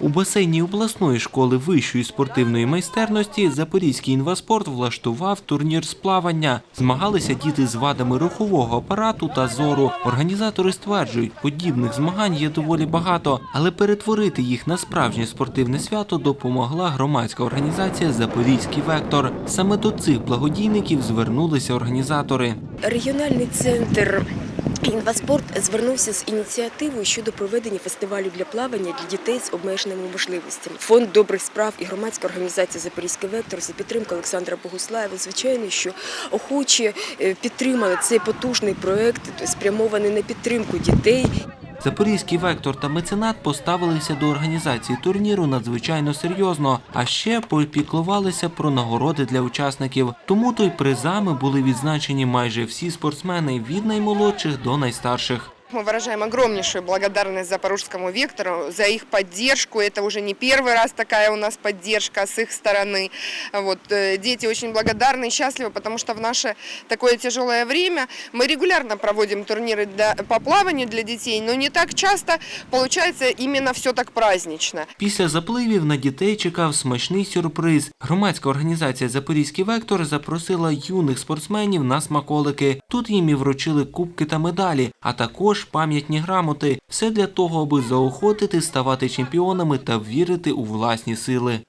У басейні обласної школи вищої спортивної майстерності Запорізький інваспорт влаштував турнір з плавання. Змагалися діти з вадами рухового апарату та зору. Організатори стверджують, подібних змагань є доволі багато, але перетворити їх на справжнє спортивне свято допомогла громадська організація Запорізький вектор. Саме до цих благодійників звернулися організатори. Регіональний центр інваспорт звернувся з ініціативою щодо проведення фестивалю для плавання для дітей з обмеженими можливостями. Фонд добрих справ і громадська організація Запорізький вектор за підтримки Олександра Богуслаєва. Звичайно, що охочі е, підтримали цей потужний проект, спрямований на підтримку дітей Запорізький вектор та меценат поставилися до організації турніру надзвичайно серйозно, а ще попіклувалися про нагороди для учасників. Тому то й призами були відзначені майже всі спортсмени від наймолодших до найстарших. Мы выражаем огромнейшую благодарность Запорожскому вектору за их поддержку. Это уже не первый раз такая у нас поддержка с их стороны. Вот, э, дети очень благодарны и счастливы, потому что в наше такое тяжелое время мы регулярно проводим турниры для, по плаванию для детей, но не так часто получается именно все так празднично. Після запливів на дітей чекав смачний сюрприз. Громадська організація Запорізький вектор запросила юних спортсменів на смаколики. Тут їм і вручили кубки та медалі, а також пам'ятні грамоти. Все для того, аби заохотити ставати чемпіонами та вірити у власні сили.